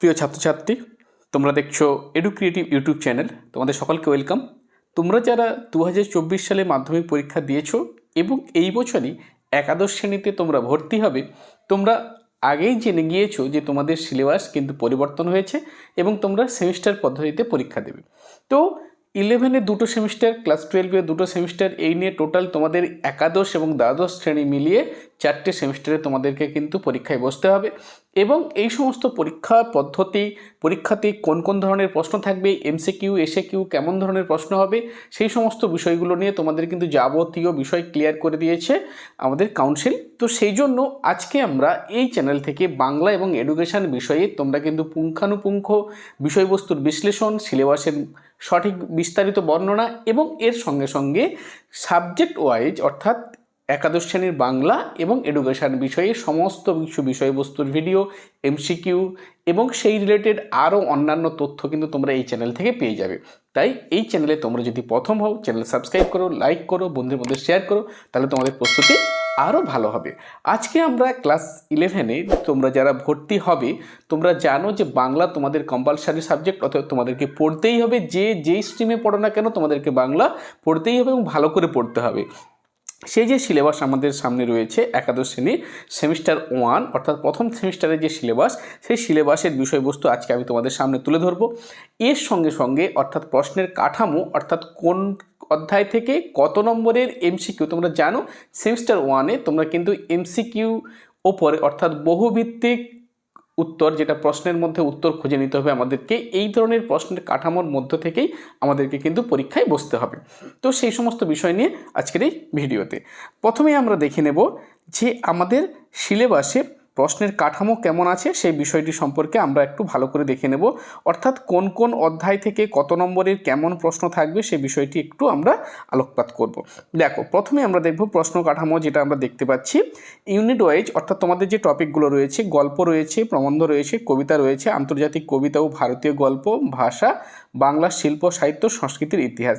প্রিয় ছাত্রছাত্রী, তোমরা দেখছ এডু ক্রিয়েটিভ ইউটিউব চ্যানেল। তোমাদের সকলকে ওয়েলকাম। তোমরা যারা দু হাজার চব্বিশ সালে মাধ্যমিক পরীক্ষা দিয়েছ এবং এই বছরই একাদশ শ্রেণীতে তোমরা ভর্তি হবে, তোমরা আগেই জেনে গিয়েছো যে তোমাদের সিলেবাস কিন্তু পরিবর্তন হয়েছে এবং তোমরা সেমিস্টার পদ্ধতিতে পরীক্ষা দেবে। তো ইলেভেনে দুটো সেমিস্টার ক্লাস টুয়েলভে দুটো সেমিস্টার, এই নিয়ে টোটাল তোমাদের একাদশ এবং দ্বাদশ শ্রেণি মিলিয়ে চারটে সেমিস্টারে তোমাদেরকে কিন্তু পরীক্ষায় বসতে হবে। এবং এই সমস্ত পরীক্ষা পদ্ধতি, পরীক্ষাতে কোন কোন ধরনের প্রশ্ন থাকবে এমসিকিউ এসে কিউ কেমন ধরনের প্রশ্ন হবে, সেই সমস্ত বিষয়গুলো নিয়ে তোমাদের কিন্তু যাবতীয় বিষয় ক্লিয়ার করে দিয়েছে আমাদের কাউন্সিল তো সেই জন্য আজকে আমরা এই চ্যানেল থেকে বাংলা এবং এডুকেশন বিষয়ে তোমরা কিন্তু পুঙ্খানুপুঙ্খ বিষয়বস্তুর বিশ্লেষণ সিলেবাসের সঠিক বিস্তারিত বর্ণনা এবং এর সঙ্গে সঙ্গে সাবজেক্ট ওয়াইজ অর্থাৎ একাদশ শ্রেণির বাংলা এবং এডুকেশন বিষয়ে সমস্ত কিছু বিষয়বস্তুর ভিডিও এমসিকিউ এবং সেই রিলেটেড আরও অন্যান্য তথ্য কিন্তু তোমরা এই চ্যানেল থেকে পেয়ে যাবে। তাই এই চ্যানেলে তোমরা যদি প্রথম হও চ্যানেল সাবস্ক্রাইব করো লাইক করো, বন্ধুদের মধ্যে শেয়ার করো, তাহলে তোমাদের প্রস্তুতি আরও ভালো হবে। আজকে আমরা ক্লাস ইলেভেনে তোমরা যারা ভর্তি হবে, তোমরা জানো যে বাংলা তোমাদের কম্পালসারি সাবজেক্ট অর্থাৎ তোমাদেরকে পড়তেই হবে, যে যেই স্ট্রিমে পড়ো না কেন তোমাদেরকে বাংলা পড়তেই হবে এবং ভালো করে পড়তে হবে। সেই যে সিলেবাস আমাদের সামনে রয়েছে একাদশ শ্রেণির সেমিস্টার ওয়ান, অর্থাৎ প্রথম সেমিস্টারের যে সিলেবাস, সেই সিলেবাসের বিষয়বস্তু আজকে আমি তোমাদের সামনে তুলে ধরবো। এর সঙ্গে সঙ্গে, অর্থাৎ প্রশ্নের কাঠামো, অর্থাৎ কোন অধ্যায় থেকে কত নম্বরের এমসিকিউ, তোমরা জানো, সেমিস্টার ওয়ানে তোমরা কিন্তু এমসিকিউ ওপরে, অর্থাৎ বহুভিত্তিক উত্তর, যেটা প্রশ্নের মধ্যে উত্তর খুঁজে নিতে হবে আমাদেরকে, এই ধরনের প্রশ্নের কাঠামোর মধ্য থেকেই আমাদেরকে কিন্তু পরীক্ষায় বসতে হবে। তো সেই সমস্ত বিষয় নিয়ে আজকের এই ভিডিওতে। প্রথমে আমরা দেখে নেব যে আমাদের সিলেবাসে প্রশ্নের কাঠামো কেমন আছে সেই বিষয়টি সম্পর্কে আমরা একটু ভালো করে দেখে নেব। অর্থাৎ কোন কোন অধ্যায় থেকে কত নম্বরের কেমন প্রশ্ন থাকবে সেই বিষয়টি একটু আমরা আলোকপাত করব। দেখো, প্রথমে আমরা দেখব প্রশ্ন কাঠামো যেটা আমরা দেখতে পাচ্ছি। ইউনিট ওয়াইজ, অর্থাৎ তোমাদের যে টপিকগুলো রয়েছে, গল্প রয়েছে, প্রবন্ধ রয়েছে, কবিতা রয়েছে, আন্তর্জাতিক কবিতা ও ভারতীয় গল্প, ভাষা, বাংলা শিল্প, সাহিত্য, সংস্কৃতির ইতিহাস।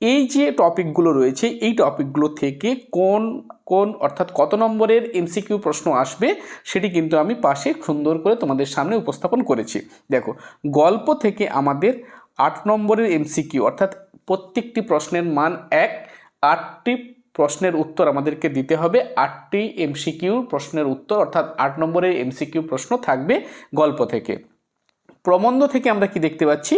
এই যে টপিকগুলো রয়েছে, এই টপিকগুলো থেকে কোন কোন অর্থাৎ কত নম্বরের এমসিকিউ প্রশ্ন আসবে সেটি কিন্তু আমি পাশে সুন্দর করে তোমাদের সামনে উপস্থাপন করেছি। দেখো, গল্প থেকে আমাদের আট নম্বরের এমসিকিউ অর্থাৎ প্রত্যেকটি প্রশ্নের মান এক, আটটি প্রশ্নের উত্তর আমাদেরকে দিতে হবে, আটটি এমসিকিউ প্রশ্নের উত্তর অর্থাৎ আট নম্বরের এমসিকিউ প্রশ্ন থাকবে গল্প থেকে। প্রবন্ধ থেকে আমরা কি দেখতে পাচ্ছি?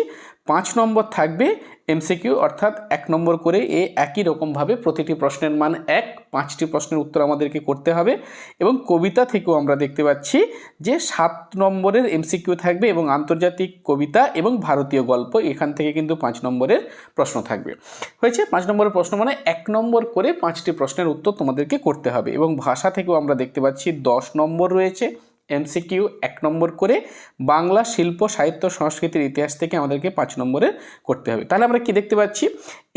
পাঁচ নম্বর থাকবে এমসিকিউ অর্থাৎ এক নম্বর করে এ একই রকমভাবে প্রতিটি প্রশ্নের মান এক, পাঁচটি প্রশ্নের উত্তর আমাদেরকে করতে হবে। এবং কবিতা থেকেও আমরা দেখতে পাচ্ছি যে সাত নম্বরের এমসিকিউ থাকবে এবং আন্তর্জাতিক কবিতা এবং ভারতীয় গল্প, এখান থেকে কিন্তু পাঁচ নম্বরের প্রশ্ন থাকবে। হয়েছে? পাঁচ নম্বরের প্রশ্ন মানে এক নম্বর করে পাঁচটি প্রশ্নের উত্তর তোমাদেরকে করতে হবে। এবং ভাষা থেকেও আমরা দেখতে পাচ্ছি দশ নম্বর রয়েছে। এমসিকিউ এক নম্বর করে বাংলা শিল্প, সাহিত্য, সংস্কৃতির ইতিহাস থেকে আমাদেরকে পাঁচ নম্বরে করতে হবে। তাহলে আমরা কি দেখতে পাচ্ছি?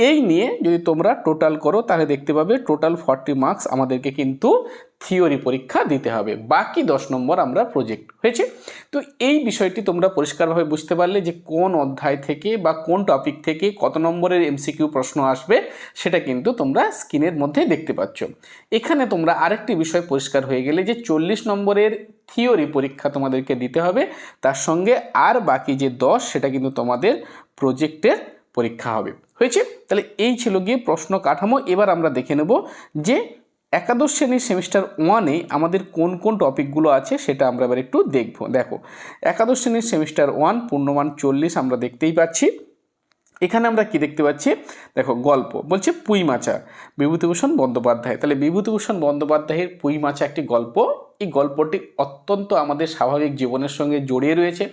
এই নিয়ে যদি তোমরা টোটাল করো, তাহলে দেখতে পাবে টোটাল ফর্টি মার্কস আমাদেরকে কিন্তু থিওরি পরীক্ষা দিতে হবে। বাকি দশ নম্বর আমরা প্রজেক্ট হয়েছে। তো এই বিষয়টি তোমরা পরিষ্কারভাবে বুঝতে পারলে যে কোন অধ্যায় থেকে বা কোন টপিক থেকে কত নম্বরের এমসিকিউ প্রশ্ন আসবে, সেটা কিন্তু তোমরা স্ক্রিনের মধ্যে দেখতে পাচ্ছ। এখানে তোমরা আরেকটি বিষয় পরিষ্কার হয়ে গেলে যে চল্লিশ নম্বরের থিওরি পরীক্ষা তোমাদেরকে দিতে হবে। তার সঙ্গে আর বাকি যে দশ, সেটা কিন্তু তোমাদের প্রজেক্টের পরীক্ষা হবে। হয়েছে? তাহলে এই ছিল গিয়ে প্রশ্ন কাঠামো। এবার আমরা দেখে নেব যে একাদশ শ্রেণির সেমিস্টার ওয়ানে আমাদের কোন কোন টপিকগুলো আছে সেটা আমরা এবার একটু দেখব। দেখো, একাদশ শ্রেণির সেমিস্টার ওয়ান পূর্ণমান চল্লিশ আমরা দেখতেই পাচ্ছি। এখানে আমরা কি দেখতে পাচ্ছি? দেখো, গল্প। বলছে পুঁই মাচা বিভূতিভূষণ বন্দ্যোপাধ্যায়। তাহলে বিভূতিভূষণ বন্দ্যোপাধ্যায়ের পুঁই মাচা একটি গল্প। এই গল্পটি অত্যন্ত আমাদের স্বাভাবিক জীবনের সঙ্গে জড়িয়ে রয়েছে।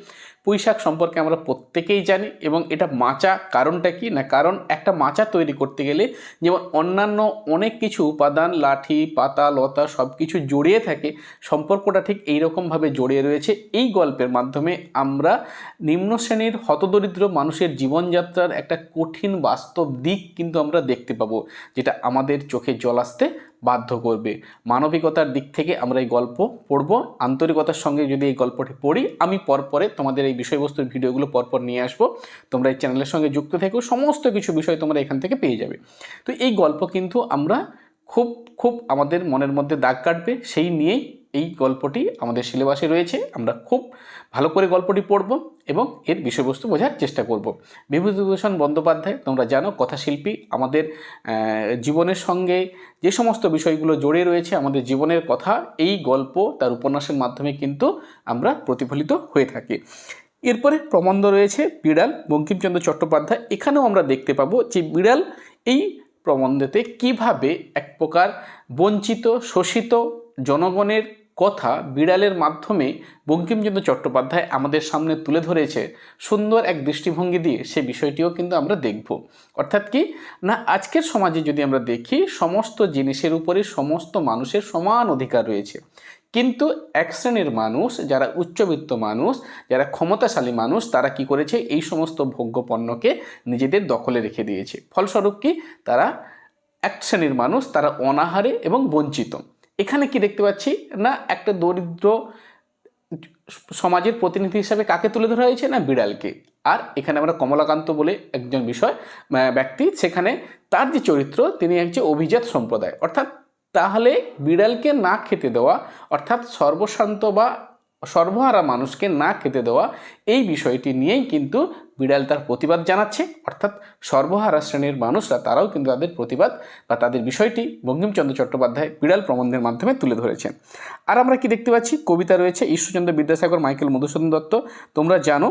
পুঁই শাক সম্পর্কে আমরা প্রত্যেকেই জানি এবং এটা মাচা কারণটা কি? না, কারণ একটা মাচা তৈরি করতে গেলে যেমন অন্যান্য অনেক কিছু উপাদান, লাঠি, পাতা, লতা সব কিছু জড়িয়ে থাকে, সম্পর্কটা ঠিক এইরকমভাবে জড়িয়ে রয়েছে। এই গল্পের মাধ্যমে আমরা নিম্ন শ্রেণির হতদরিদ্র মানুষের জীবনযাত্রার একটা কঠিন বাস্তব দিক কিন্তু আমরা দেখতে পাবো, যেটা আমাদের চোখে জল আসতে বাধ্য করবে। মানবিকতার দিক থেকে আমরা এই গল্প পড়ব। আন্তরিকতার সঙ্গে যদি এই গল্পটি পড়ি, আমি পরপরে তোমাদের এই বিষয়বস্তুর ভিডিওগুলো পরপর নিয়ে আসব। তোমরা এই চ্যানেলের সঙ্গে যুক্ত থেকেও সমস্ত কিছু বিষয় তোমরা এখান থেকে পেয়ে যাবে। তো এই গল্প কিন্তু আমরা খুব খুব আমাদের মনের মধ্যে দাগ কাটবে, সেই নিয়েই এই গল্পটি আমাদের সিলেবাসে রয়েছে। আমরা খুব ভালো করে গল্পটি পড়ব এবং এর বিষয়বস্তু বোঝার চেষ্টা করব। বিভূতিভূষণ বন্দ্যোপাধ্যায়, তোমরা জানো কথাশিল্পী। আমাদের জীবনের সঙ্গে যে সমস্ত বিষয়গুলো জড়িয়ে রয়েছে, আমাদের জীবনের কথা, এই গল্প তার উপন্যাসের মাধ্যমে কিন্তু আমরা প্রতিফলিত হয়ে থাকি। এরপরে প্রবন্ধ রয়েছে বিড়াল, বঙ্কিমচন্দ্র চট্টোপাধ্যায়। এখানেও আমরা দেখতে পাবো যে বিড়াল এই প্রবন্ধেতে কীভাবে এক প্রকার বঞ্চিত, শোষিত জনগণের কথা বিড়ালের মাধ্যমে বঙ্কিমচন্দ্র চট্টোপাধ্যায় আমাদের সামনে তুলে ধরেছে। সুন্দর এক দৃষ্টিভঙ্গি দিয়ে সে বিষয়টিও কিন্তু আমরা দেখব। অর্থাৎ কি? না, আজকের সমাজে যদি আমরা দেখি, সমস্ত জিনিসের উপরে সমস্ত মানুষের সমান অধিকার রয়েছে। কিন্তু এক শ্রেণির মানুষ, যারা উচ্চবিত্ত মানুষ, যারা ক্ষমতাশালী মানুষ, তারা কি করেছে? এই সমস্ত ভোগ্য পণ্যকে নিজেদের দখলে রেখে দিয়েছে। ফলস্বরূপ কি? তারা এক শ্রেণির মানুষ, তারা অনাহারে এবং বঞ্চিত। এখানে কি দেখতে পাচ্ছি? না, একটা দরিদ্র সমাজের প্রতিনিধি হিসাবে কাকে তুলে ধরা হয়েছে? না, বিড়ালকে। আর এখানে আমরা কমলাকান্ত বলে একজন বিষয় ব্যক্তি, সেখানে তার যে চরিত্র, তিনি একজন অভিজাত সম্প্রদায়। অর্থাৎ তাহলে বিড়ালকে না খেতে দেওয়া, অর্থাৎ সর্বশান্ত বা সর্বহারা মানুষকে না খেতে দেওয়া এই বিষয়টি নিয়েই কিন্তু বিড়াল তার প্রতিবাদ জানাচ্ছে। অর্থাৎ সর্বহারা শ্রেণির মানুষরা তারাও কিন্তু তাদের প্রতিবাদ বা তাদের বিষয়টি বঙ্কিমচন্দ্র চট্টোপাধ্যায় বিড়াল প্রবন্ধের মাধ্যমে তুলে ধরেছেন। আর আমরা কি দেখতে পাচ্ছি? কবিতা রয়েছে ঈশ্বরচন্দ্র বিদ্যাসাগর, মাইকেল মধুসূদন দত্ত। তোমরা জানো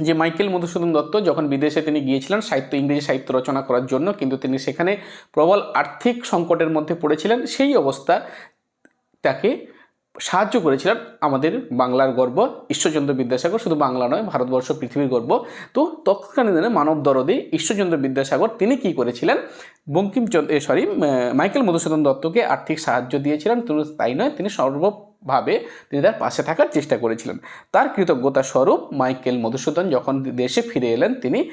যে মাইকেল মধুসূদন দত্ত যখন বিদেশে তিনি গিয়েছিলেন সাহিত্য, ইংরেজি সাহিত্য রচনা করার জন্য, কিন্তু তিনি সেখানে প্রবল আর্থিক সংকটের মধ্যে পড়েছিলেন। সেই অবস্থা তাকে সাহায্য করেছিলেন আমাদের বাংলার গর্ব। ঈশ্বরচন্দ্র বিদ্যাসাগর শুধু বাংলা নয়, ভারতবর্ষ, পৃথিবীর গর্ব। তো তৎকালীন দিনে মানব দরদে ঈশ্বরচন্দ্র বিদ্যাসাগর তিনি কি করেছিলেন? বঙ্কিমচন্দ্র সরি মাইকেল মধুসূদন দত্তকে আর্থিক সাহায্য দিয়েছিলেন। তিনি তাই নয়, তিনি সর্বভাবে তিনি তার পাশে থাকার চেষ্টা করেছিলেন। তার কৃতজ্ঞতা স্বরূপ মাইকেল মধুসূদন যখন দেশে ফিরে এলেন, তিনি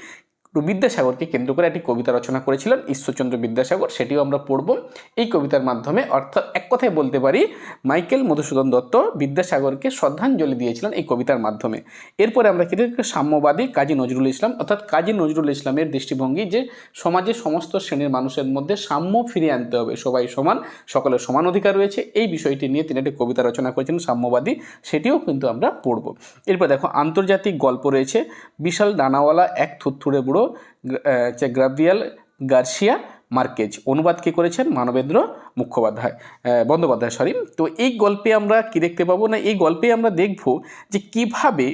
বিদ্যাসাগরকে কেন্দ্র করে একটি কবিতা রচনা করেছিলেন ঈশ্বরচন্দ্র বিদ্যাসাগর, সেটিও আমরা পড়ব। এই কবিতার মাধ্যমে অর্থাৎ এক কথায় বলতে পারি, মাইকেল মধুসূদন দত্ত বিদ্যাসাগরকে শ্রদ্ধাঞ্জলি দিয়েছিলেন এই কবিতার মাধ্যমে। এরপরে আমরা কিন্তু সাম্যবাদী কাজী নজরুল ইসলাম, অর্থাৎ কাজী নজরুল ইসলামের দৃষ্টিভঙ্গি যে সমাজে সমস্ত শ্রেণির মানুষের মধ্যে সাম্য ফিরিয়ে আনতে হবে, সবাই সমান, সকলের সমান অধিকার রয়েছে, এই বিষয়টি নিয়ে তিনি একটি কবিতা রচনা করেছেন সাম্যবাদী, সেটিও কিন্তু আমরা পড়ব। এরপর দেখো, আন্তর্জাতিক গল্প রয়েছে, বিশাল ডানাওয়ালা এক থুতথুড়ে বুড়ো গ্রাভিয়াল গার্সিয়া মার্কেজ। অনুবাদ কে করেছেন? মানবেন্দ্র মুখোপাধ্যায়। বন্দ্যোপাধ্যায় সরি তো এই গল্পে আমরা কি দেখতে পাবো? না, এই গল্পে আমরা দেখব যে কীভাবে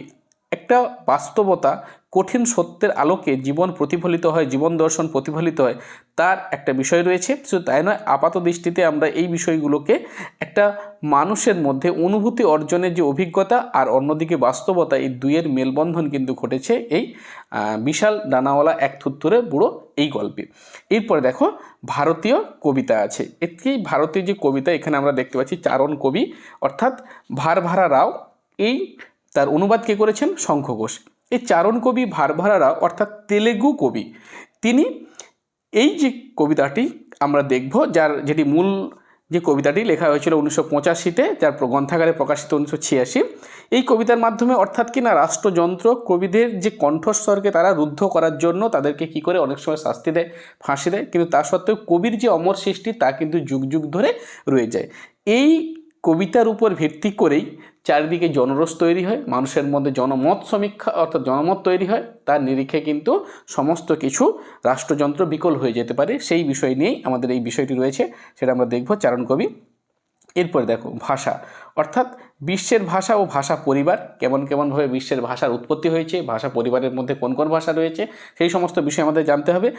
একটা বাস্তবতা কঠিন সত্যের আলোকে জীবন প্রতিফলিত হয়, জীবন দর্শন প্রতিফলিত হয়, তার একটা বিষয় রয়েছে। শুধু তাই নয়, আপাত দৃষ্টিতে আমরা এই বিষয়গুলোকে একটা মানুষের মধ্যে অনুভূতি অর্জনের যে অভিজ্ঞতা আর অন্যদিকে বাস্তবতা, এই দুইয়ের মেলবন্ধন কিন্তু ঘটেছে এই বিশাল ডানাওয়ালা এক থুত্তুরে বুড়ো এই গল্পে। এরপরে দেখো, ভারতীয় কবিতা আছে। একটি ভারতীয় যে কবিতা, এখানে আমরা দেখতে পাচ্ছি চারণ কবি, অর্থাৎ ভারভারা রাও, এই তার অনুবাদ কে করেছেন? শঙ্খ ঘোষ। এই চারণ কবি ভারভারা রাও অর্থাৎ তেলেগু কবি, তিনি এই যে কবিতাটি আমরা দেখব, যার যেটি মূল যে কবিতাটি লেখা হয়েছিল উনিশশো পঁচাশিতে, যার গ্রন্থাগারে প্রকাশিত উনিশশো ছিয়াশি, এই কবিতার মাধ্যমে অর্থাৎ কি না রাষ্ট্রযন্ত্র কবিদের যে কণ্ঠস্বরকে তারা রুদ্ধ করার জন্য তাদেরকে কি করে অনেক সময় শাস্তি দেয়, ফাঁসি দেয়, কিন্তু তা সত্ত্বেও কবির যে অমর সৃষ্টি তা কিন্তু যুগ যুগ ধরে রয়ে যায়। এই কবিতার উপর ভিত্তি করেই চারিদিকে জনরস তৈরি হয়, মানুষের মধ্যে জনমত সমীক্ষা, অর্থাৎ জনমত তৈরি হয়, তার নিরিখে কিন্তু সমস্ত কিছু রাষ্ট্রযন্ত্র বিকল হয়ে যেতে পারে। সেই বিষয় নিয়েই আমাদের এই বিষয়টি রয়েছে, সেটা আমরা দেখব চারণ কবি। এরপরে দেখো, ভাষা। অর্থাৎ বিশ্বের ভাষা ও ভাষা পরিবার, কেমন কেমনভাবে বিশ্বের ভাষার উৎপত্তি হয়েছে, ভাষা পরিবারের মধ্যে কোন কোন ভাষা রয়েছে, সেই সমস্ত বিষয় আমাদের জানতে হবে।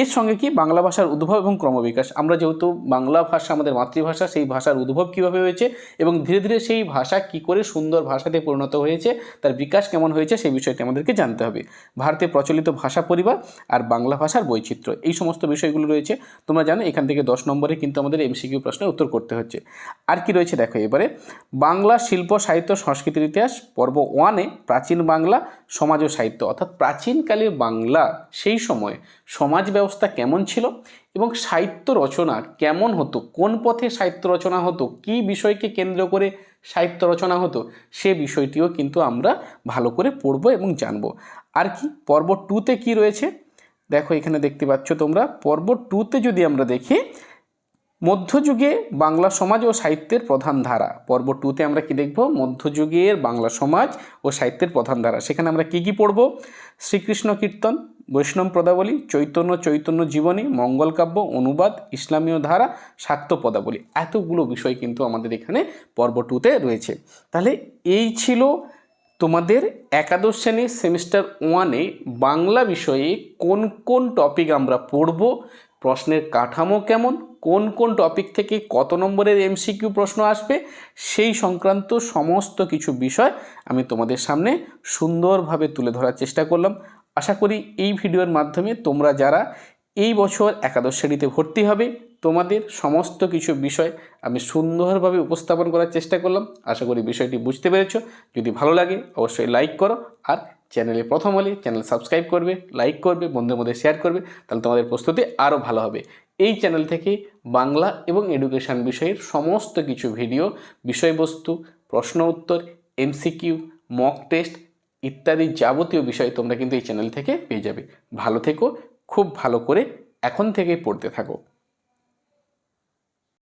এর সঙ্গে কি বাংলা ভাষার উদ্ভব এবং ক্রমবিকাশ? আমরা যেহেতু বাংলা ভাষা আমাদের মাতৃভাষা, সেই ভাষার উদ্ভব কীভাবে হয়েছে এবং ধীরে ধীরে সেই ভাষা কি করে সুন্দর ভাষাতে পরিণত হয়েছে, তার বিকাশ কেমন হয়েছে, সেই বিষয়টি আমাদেরকে জানতে হবে। ভারতে প্রচলিত ভাষা পরিবার আর বাংলা ভাষার বৈচিত্র্য, এই সমস্ত বিষয়গুলো রয়েছে। তোমরা জানো, এখান থেকে দশ নম্বরে কিন্তু আমাদের এমসিকিউ প্রশ্নের উত্তর করতে হচ্ছে। আর কি রয়েছে? দেখো এবারে, বাংলা শিল্প, সাহিত্য, সংস্কৃতির ইতিহাস, পর্ব ওয়ানে প্রাচীন বাংলা, সমাজ ও সাহিত্য। অর্থাৎ প্রাচীনকালে বাংলা, সেই সময় সমাজ ব্যবস্থা কেমন ছিল এবং সাহিত্য রচনা কেমন হতো? কোন পথে সাহিত্য রচনা হতো? কী বিষয়কে কেন্দ্র করে সাহিত্য রচনা হতো? সে বিষয়টিও কিন্তু আমরা ভালো করে পড়ব এবং জানব। আর কি? পর্ব টুতে কি রয়েছে? দেখো, এখানে দেখতে পাচ্ছ তোমরা। পর্ব টুতে যদি আমরা দেখি মধ্যযুগে বাংলা সমাজ ও সাহিত্যের প্রধান ধারা। পর্ব টুতে আমরা কি দেখব? মধ্যযুগের বাংলা সমাজ ও সাহিত্যের প্রধান ধারা। সেখানে আমরা কি কি পড়ব? শ্রীকৃষ্ণ কীর্তন, বৈষ্ণব পদাবলী, চৈতন্য চৈতন্য জীবনী মঙ্গলকাব্য অনুবাদ, ইসলামীয় ধারা শাক্ত পদাবলী। এতগুলো বিষয় কিন্তু আমাদের এখানে পর্ব টুতে রয়েছে। তাহলে এই ছিল তোমাদের একাদশ শ্রেণির সেমিস্টার ওয়ানে বাংলা বিষয়ে কোন কোন টপিক আমরা পড়ব? প্রশ্নের কাঠামো কেমন? কোন কোন টপিক থেকে কত নম্বরের এমসিকিউ প্রশ্ন আসবে? সেই সংক্রান্ত সমস্ত কিছু বিষয় আমি তোমাদের সামনে সুন্দরভাবে তুলে ধরার চেষ্টা করলাম। আশা করি এই ভিডিওর মাধ্যমে তোমরা যারা এই বছর একাদশ শ্রেণীতে ভর্তি হবে। তোমাদের সমস্ত কিছু বিষয় আমি সুন্দরভাবে উপস্থাপন করার চেষ্টা করলাম। আশা করি বিষয়টি বুঝতে পেরেছ। যদি ভালো লাগে, অবশ্যই লাইক করো। আর চ্যানেলে প্রথম হলে চ্যানেল সাবস্ক্রাইব করবে লাইক করবে, বন্ধুদের মধ্যে শেয়ার করবে, তাহলে তোমাদের প্রস্তুতি আরও ভালো হবে। এই চ্যানেল থেকে বাংলা এবং এডুকেশন বিষয়ের সমস্ত কিছু ভিডিও বিষয়বস্তু, প্রশ্ন উত্তর এমসিকিউ মক টেস্ট ইত্যাদি যাবতীয় বিষয় তোমরা কিন্তু এই চ্যানেল থেকে পেয়ে যাবে। ভালো থেকো খুব ভালো করে এখন থেকেই পড়তে থাকো।